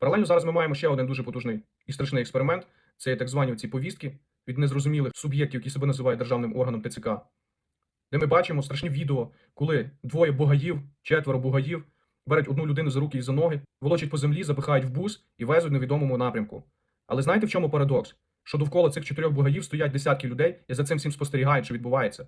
Паралельно зараз ми маємо ще один дуже потужний і страшний експеримент. Це так звані ці повістки від незрозумілих суб'єктів, які себе називають державним органом ТЦК, де ми бачимо страшні відео, коли двоє бугаїв, четверо бугаїв беруть одну людину за руки і за ноги, волочать по землі, запихають в бус і везуть в невідомому напрямку. Але знаєте, в чому парадокс? Що довкола цих чотирьох бугаїв стоять десятки людей і за цим всім спостерігають, що відбувається.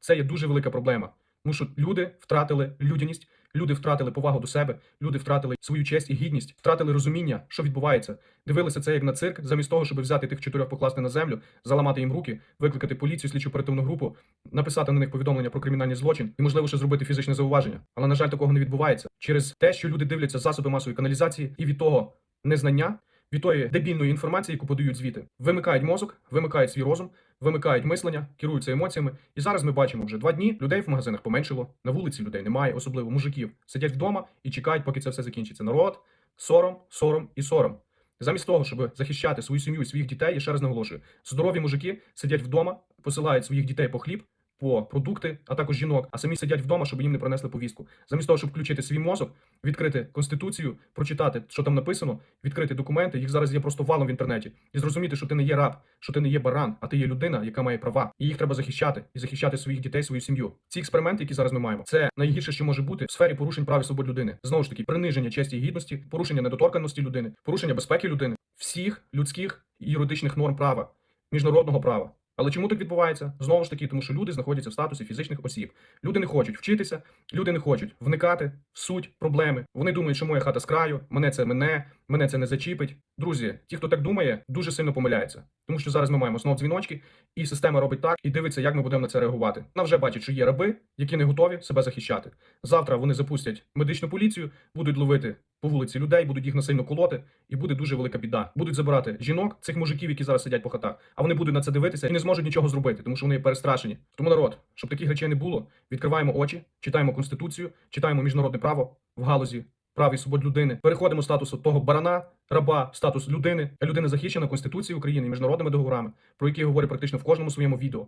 Це є дуже велика проблема. Тому що люди втратили людяність, люди втратили повагу до себе, люди втратили свою честь і гідність, втратили розуміння, що відбувається. Дивилися це як на цирк, замість того, щоб взяти тих чотирьох покласти на землю, заламати їм руки, викликати поліцію, слідчу оперативну групу, написати на них повідомлення про кримінальний злочин і, можливо, ще зробити фізичне зауваження. Але на жаль, такого не відбувається через те, що люди дивляться засоби масової каналізації, і від того незнання. Від тої дебільної інформації, яку подають звіти, вимикають мозок, вимикають свій розум, вимикають мислення, керуються емоціями. І зараз ми бачимо вже два дні людей в магазинах поменшило, на вулиці людей немає, особливо мужиків. Сидять вдома і чекають, поки це все закінчиться. Народ, сором, сором і сором. Замість того, щоб захищати свою сім'ю своїх дітей, я ще раз наголошую, здорові мужики сидять вдома, посилають своїх дітей по хліб, по продукти, а також жінок, а самі сидять вдома, щоб їм не принесли повістку. Замість того, щоб включити свій мозок, відкрити конституцію, прочитати, що там написано, відкрити документи, їх зараз є просто валом в інтернеті, і зрозуміти, що ти не є раб, що ти не є баран, а ти є людина, яка має права, і їх треба захищати і захищати своїх дітей, свою сім'ю. Ці експерименти, які зараз ми маємо, це найгірше, що може бути в сфері порушень прав і свобод людини. Знову ж таки, приниження честі і гідності, порушення недоторканності людини, порушення безпеки людини, всіх людських і юридичних норм права, міжнародного права. Але чому так відбувається? Знову ж таки, тому що люди знаходяться в статусі фізичних осіб. Люди не хочуть вчитися, люди не хочуть вникати в суть проблеми. Вони думають, що моя хата з краю, мене це мене, мене це не зачіпить. Друзі, ті, хто так думає, дуже сильно помиляється. Тому що зараз ми маємо знов дзвіночки, і система робить так і дивиться, як ми будемо на це реагувати. Вона вже бачить, що є раби, які не готові себе захищати. Завтра вони запустять медичну поліцію, будуть ловити по вулиці людей, будуть їх насильно колоти, і буде дуже велика біда. Будуть забирати жінок, цих мужиків, які зараз сидять по хатах, а вони будуть на це дивитися і не зможуть нічого зробити, тому що вони перестрашені. Тому народ, щоб таких речей не було, відкриваємо очі, читаємо конституцію, читаємо міжнародне право в галузі прав і свобод людини. Переходимо з статусу того барана, раба, в статус людини. Людина захищена Конституцією України і міжнародними договорами, про які я говорю практично в кожному своєму відео.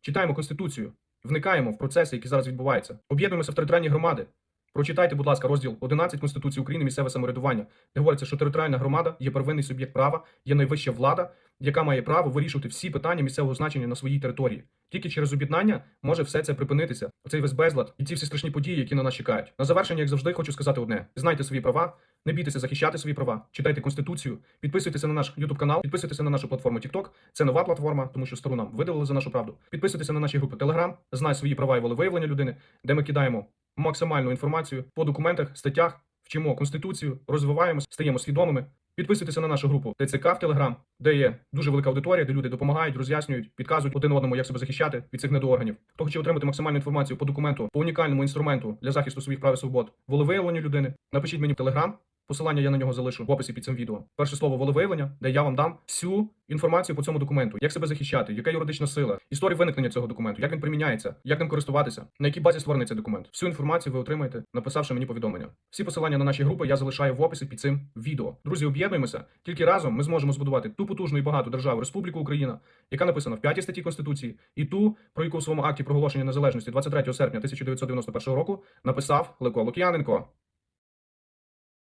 Читаємо конституцію, вникаємо в процеси, які зараз відбуваються. Об'єднуємося в територіальні громади. Прочитайте, будь ласка, розділ 11 Конституції України місцеве самоврядування, де говориться, що територіальна громада є первинний суб'єкт права, є найвища влада, яка має право вирішувати всі питання місцевого значення на своїй території. Тільки через об'єднання може все це припинитися. Оцей весь безлад і ці всі страшні події, які на нас чекають. На завершення, як завжди, хочу сказати одне: знайте свої права, не бійтеся захищати свої права, читайте конституцію, підписуйтеся на наш YouTube канал, підписуйтеся на нашу платформу TikTok. Це нова платформа, тому що стару нам видалили за нашу правду. Підписуйтеся на наші групи Telegram, знай свої права і волевиявлення людини, де ми кидаємо максимальну інформацію по документах, статтях, вчимо конституцію, розвиваємося, стаємо свідомими. Підписуйтеся на нашу групу ТЦК в Телеграм, де є дуже велика аудиторія, де люди допомагають, роз'яснюють, підказують один одному, як себе захищати від цих недоорганів. Хто хоче отримати максимальну інформацію по документу, по унікальному інструменту для захисту своїх прав і свобод, волевиявлення людини, напишіть мені в Телеграм. Посилання я на нього залишу в описі під цим відео. Перше слово волевиявлення, де я вам дам всю інформацію по цьому документу, як себе захищати, яка юридична сила, історія виникнення цього документу, як він приміняється, як ним користуватися, на якій базі створений цей документ. Всю інформацію ви отримаєте, написавши мені повідомлення. Всі посилання на наші групи я залишаю в описі під цим відео. Друзі, об'єднуємося. Тільки разом ми зможемо збудувати ту потужну і багату державу Республіку Україна, яка написана в п'ятій статті Конституції, і ту, про яку в своєму акті проголошення незалежності 23 серпня 1991 року написав Лико Лук'яненко.